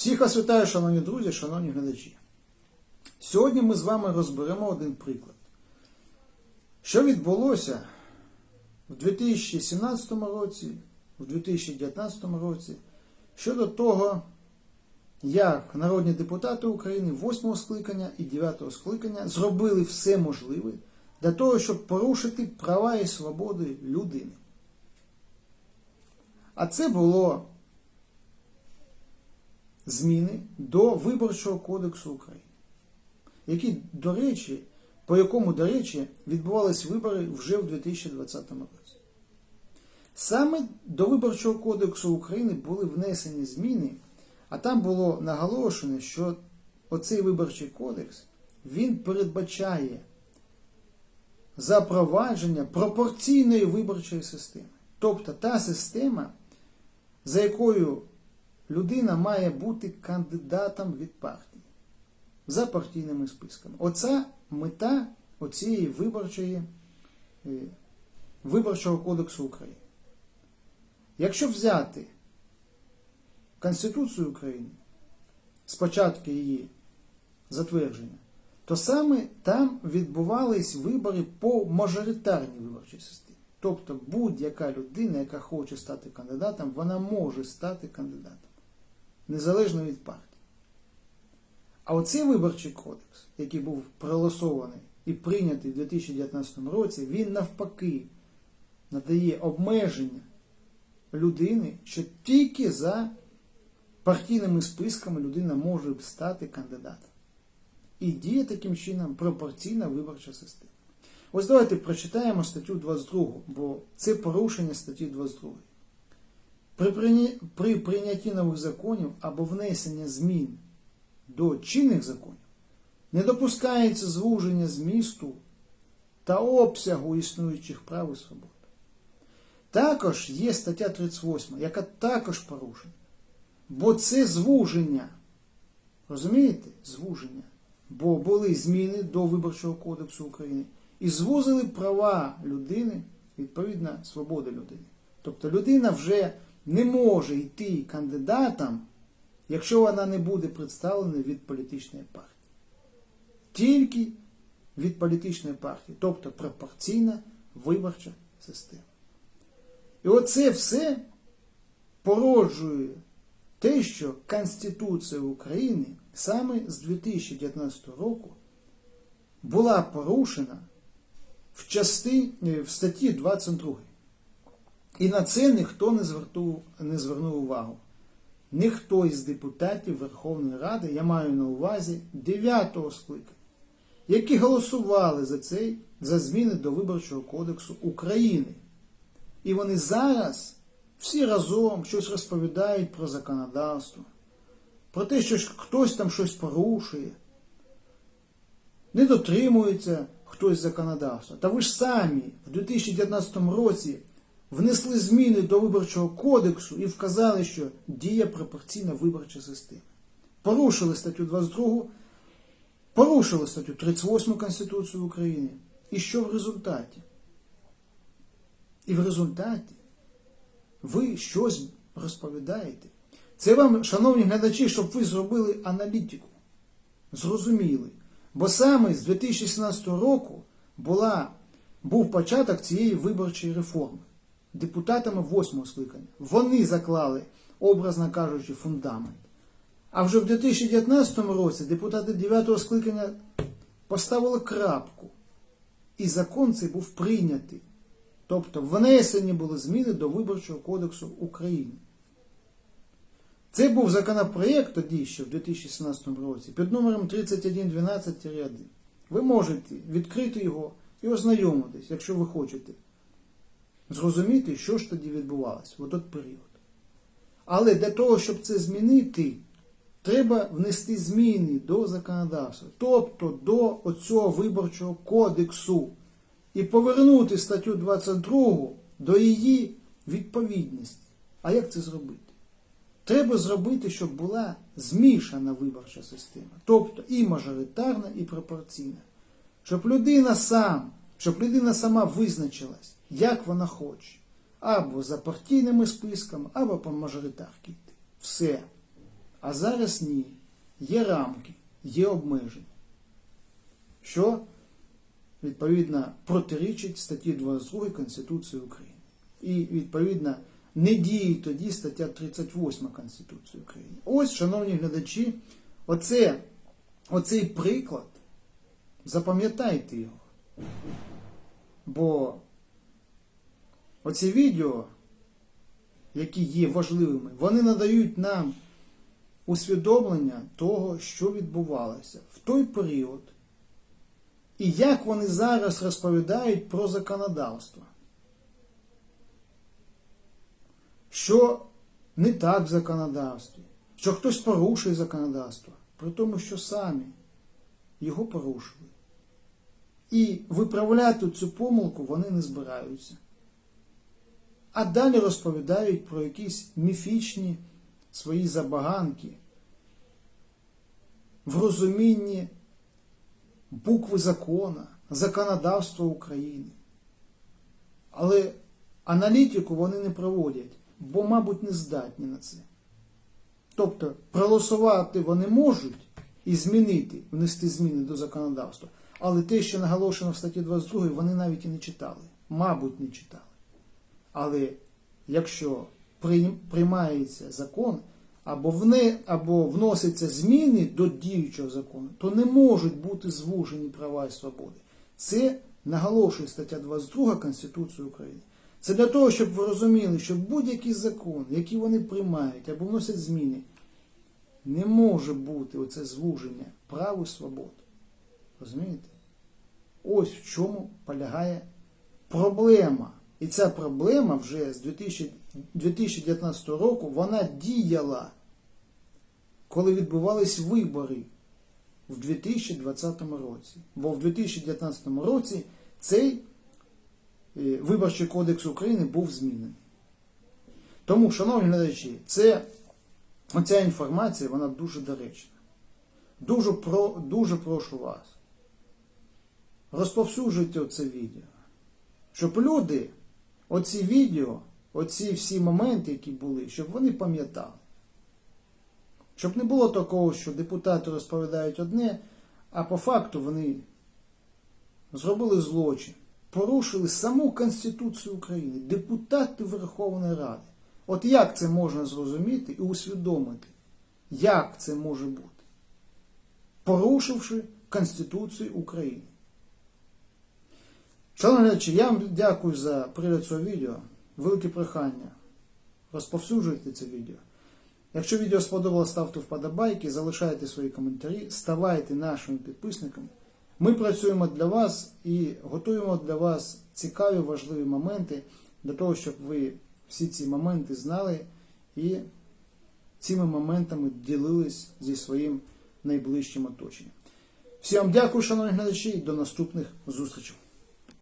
Всіх вас вітаю, шановні друзі, шановні глядачі. Сьогодні ми з вами розберемо один приклад. Що відбулося в 2017 році, в 2019 році щодо того, як народні депутати України 8 скликання і 9 скликання зробили все можливе для того, щоб порушити права і свободи людини. А це було зміни до Виборчого кодексу України, які, до речі, по якому, до речі, відбувались вибори вже в 2020 році. Саме до Виборчого кодексу України були внесені зміни, а там було наголошено, що оцей виборчий кодекс він передбачає запровадження пропорційної виборчої системи. Тобто та система, за якою людина має бути кандидатом від партії за партійними списками. Оце мета оцієї виборчої, е, Виборчого кодексу України. Якщо взяти Конституцію України спочатку її затвердження, то саме там відбувались вибори по мажоритарній виборчій системі. Тобто будь-яка людина, яка хоче стати кандидатом, вона може стати кандидатом незалежно від партії. А оцей виборчий кодекс, який був проголосований і прийнятий в 2019 році, він навпаки надає обмеження людини, що тільки за партійними списками людина може стати кандидатом. І діє таким чином пропорційна виборча система. Ось давайте прочитаємо статтю 22, бо це порушення статті 22. При, прийнятті нових законів або внесення змін до чинних законів не допускається звуження змісту та обсягу існуючих прав і свобод. Також є стаття 38, яка також порушена. Бо це звуження. Розумієте? Звуження. Бо були зміни до Виборчого кодексу України і звузили права людини, відповідно, свободи людини. Тобто людина вже не може йти кандидатом, якщо вона не буде представлена від політичної партії. Тільки від політичної партії, тобто пропорційна виборча система. І оце все породжує те, що Конституція України саме з 2019 року була порушена в частині, в статті 22. І на це ніхто не звернув, не звернув увагу. Ніхто із депутатів Верховної Ради, я маю на увазі 9-го скликання, які голосували за цей, за зміни до Виборчого кодексу України. І вони зараз всі разом щось розповідають про законодавство, про те, що хтось там щось порушує, не дотримується хтось законодавства. Та ви ж самі в 2019 році внесли зміни до Виборчого кодексу і вказали, що діє пропорційна виборча система. Порушили статтю 22, порушили статтю 38 Конституції України. І що в результаті? І в результаті ви щось розповідаєте. Це вам, шановні глядачі, щоб ви зробили аналітику. Зрозуміли. Бо саме з 2017 року була, був початок цієї виборчої реформи депутатами восьмого скликання. Вони заклали, образно кажучи, фундамент. А вже в 2019 році депутати 9 скликання поставили крапку. І закон цей був прийнятий. Тобто внесені були зміни до Виборчого кодексу України. Це був законопроєкт тоді, ще в 2017 році, під номером 3112-1. Ви можете відкрити його і ознайомитись, якщо ви хочете. Зрозуміти, що ж тоді відбувалося в той період. Але для того, щоб це змінити, треба внести зміни до законодавства, тобто до оцього виборчого кодексу, і повернути статтю 22 до її відповідності. А як це зробити? Треба зробити, щоб була змішана виборча система, тобто і мажоритарна, і пропорційна. Щоб людина сам, щоб людина сама визначилась, як вона хоче. Або за партійними списками, або по мажоритарки йти. Все. А зараз ні. Є рамки, є обмеження, що відповідно протирічить статті 22 Конституції України. І відповідно не діє тоді стаття 38 Конституції України. Ось, шановні глядачі, оце, оцей приклад, запам'ятайте його. Бо оці відео, які є важливими, вони надають нам усвідомлення того, що відбувалося в той період, і як вони зараз розповідають про законодавство. Що не так в законодавстві, що хтось порушує законодавство, при тому, що самі його порушили. І виправляти цю помилку вони не збираються. А далі розповідають про якісь міфічні свої забаганки в розумінні букви закона, законодавства України. Але аналітику вони не проводять, бо, мабуть, не здатні на це. Тобто проголосувати вони можуть і змінити, внести зміни до законодавства. Але те, що наголошено в статті 22, вони навіть і не читали. Мабуть, не читали. Але якщо приймається закон, або, вне, або вносяться зміни до діючого закону, то не можуть бути звужені права і свободи. Це наголошує стаття 22 Конституції України. Це для того, щоб ви розуміли, що будь-який закон, який вони приймають або вносять зміни, не може бути оце звуження прав і свобод. Розумієте? Ось в чому полягає проблема. І ця проблема вже з 2000 2019 року вона діяла, коли відбувались вибори в 2020 році. Бо в 2019 році цей е, Виборчий кодекс України був змінений. Тому, шановні глядачі, це, оця інформація вона дуже доречна. Дуже, про, дуже прошу вас. Розповсюджуйте це відео. Щоб люди оці відео, оці всі моменти, які були, щоб вони пам'ятали. Щоб не було такого, що депутати розповідають одне, а по факту вони зробили злочин, порушили саму Конституцію України, депутати Верховної Ради. От як це можна зрозуміти і усвідомити, як це може бути, порушивши Конституцію України. Шановні глядачі, я вам дякую за перегляд цього відео. Велике прохання. Розповсюджуйте це відео. Якщо відео сподобалось, ставте вподобайки, залишайте свої коментарі, ставайте нашими підписниками. Ми працюємо для вас і готуємо для вас цікаві, важливі моменти для того, щоб ви всі ці моменти знали і цими моментами ділились зі своїм найближчим оточенням. Всім дякую, шановні глядачі, і до наступних зустрічей.